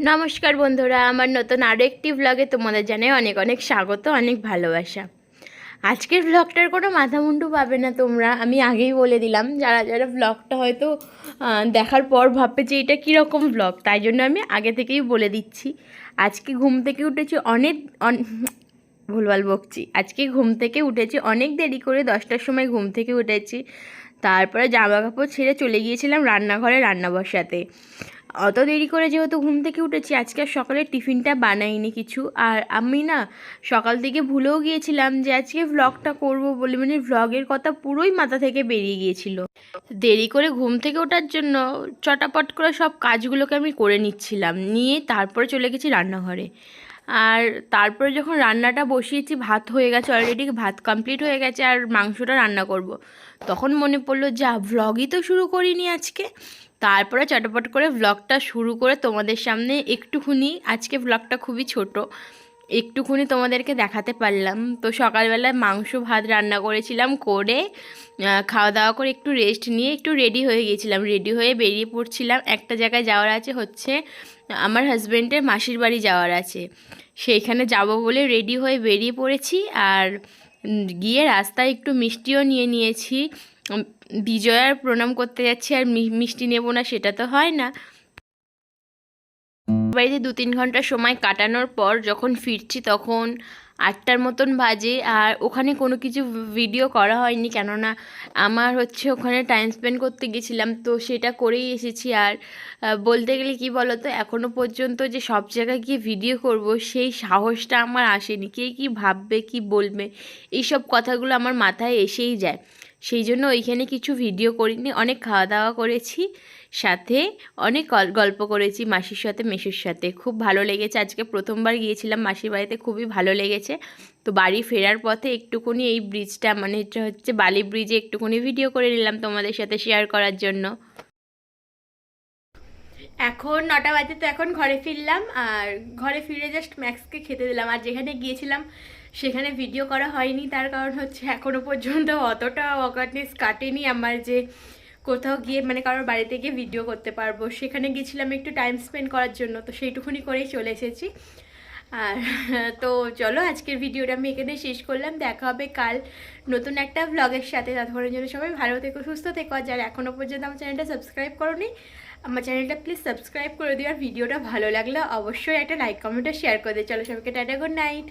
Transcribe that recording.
নমস্কার বন্ধুরা, আমার নতুন আরও একটি ব্লগে তোমাদের জানাই অনেক অনেক স্বাগত, অনেক ভালোবাসা। আজকের ব্লগটার কোনো মাথা মুন্ডু পাবে না তোমরা, আমি আগেই বলে দিলাম, যারা যারা ব্লগটা হয়তো দেখার পর ভাববে যে এটা কীরকম ব্লগ তাই জন্য আমি আগে থেকেই বলে দিচ্ছি। আজকে ঘুম থেকে উঠেছি অনেক, অন- ভুলভাল বকছি, আজকে ঘুম থেকে উঠেছি অনেক দেরি করে দশটার সময় ঘুম থেকে উঠেছি। তারপরে জামা কাপড় ছেড়ে চলে গিয়েছিলাম রান্নাঘরে রান্না বসাতে। অত দেরি করে যেহেতু ঘুম থেকে উঠেছি, আজকে আর সকালে টিফিনটা বানাইনি কিছু। আর আমি না সকাল থেকে ভুলেও গিয়েছিলাম যে আজকে ভ্লগটা করব বলে মানে ভ্লগের কথা পুরোই মাথা থেকে বেরিয়ে গিয়েছিল। দেরি করে ঘুম থেকে ওঠার জন্য চটাপট করে সব কাজগুলোকে আমি করে নিচ্ছিলাম, নিয়ে তারপরে চলে গেছি রান্নাঘরে। আর তারপরে যখন রান্নাটা বসিয়েছি, ভাত হয়ে গেছে অলরেডি ভাত কমপ্লিট হয়ে গেছে আর মাংসটা রান্না করব। তখন মনে পড়ল, যা ভ্লগই তো শুরু করিনি আজকে তারপরে চটপট করে ভ্লগটা শুরু করে তোমাদের সামনে একটুখানি, আজকে ভ্লগটা খুবই ছোট একটুখানি তোমাদেরকে দেখাতে পারলাম। তো সকালবেলায় মাংস, ভাত রান্না করেছিলাম করে খাওয়া দাওয়া করে একটু রেস্ট নিয়ে একটু রেডি হয়ে গিয়েছিলাম রেডি হয়ে বেরিয়ে পড়ছিলাম। একটা জায়গায় যাওয়ার আছে হচ্ছে, আমার হাজব্যান্ডের মাসির বাড়ি যাওয়ার আছে। সেইখানে যাব বলে রেডি হয়ে বেরিয়ে পড়েছি আর গিয়ে রাস্তায় একটু মিষ্টিও নিয়ে নিয়েছি। বিজয়ার প্রণাম করতে যাচ্ছি আর মিষ্টি নেব না সেটা তো হয় না। বাড়িতে দু তিন ঘণ্টা সময় কাটানোর পর যখন ফিরছি তখন আটটার মতন বাজে আর ওখানে কোনো কিছু ভিডিও করা হয়নি কেননা আমার হচ্ছে ওখানে টাইম স্পেন্ড করতে গেছিলাম। তো সেটা করেই এসেছি আর বলতে গেলে কি বলো তো এখনও পর্যন্ত যে সব জায়গায় গিয়ে ভিডিও করব সেই সাহসটা আমার আসেনি। কে কী ভাববে, কি বলবে, এইসব কথাগুলো আমার মাথায় এসেই যায়। সেই জন্য ওইখানে কিছু ভিডিও করিনি, অনেক খাওয়া দাওয়া করেছি, সাথে অনেক গল- গল্প করেছি মাসির সাথে মেসুর সাথে। খুব ভালো লেগেছে, আজকে প্রথমবার গিয়েছিলাম মাসির বাড়িতে, খুবই ভালো লেগেছে। তো বাড়ি ফেরার পথে একটুকুনি এই ব্রিজটা মানে হচ্ছে বালি ব্রিজে একটুকুনি ভিডিও করে নিলাম তোমাদের সাথে শেয়ার করার জন্য। এখন নটা বাজে তো এখন ঘরে ফিরলাম, আর ঘরে ফিরে জাস্ট ম্যাক্সকে খেতে দিলাম। আর যেখানে গিয়েছিলাম, সেখানে ভিডিও করা হয়নি। তার কারণ হচ্ছে এখনও পর্যন্ত অতটা অকাটনেস কাটেনি আমার যে কোথাও গিয়ে মানে কারোর বাড়িতে গিয়ে ভিডিও করতে পারব। সেখানে গিয়েছিলাম একটু টাইম স্পেন্ড করার জন্য, তো সেইটুকুনি করেই চলে এসেছি। আর, তো চলো আজকের ভিডিওটা আমি এখানে শেষ করলাম। দেখা হবে কাল নতুন একটা ব্লগের সাথে। ততক্ষণের জন্য সবাই ভালো থেকো, সুস্থ থেকো। আর যারা এখনও পর্যন্ত আমার চ্যানেলটা সাবস্ক্রাইব করোনি, আমার চ্যানেলটা প্লিজ সাবস্ক্রাইব করে দিও। আর ভিডিওটা ভালো লাগলে অবশ্যই একটা লাইক কমেন্ট আর শেয়ার করে দিও। চলো সবাইকে টাটা গুড নাইট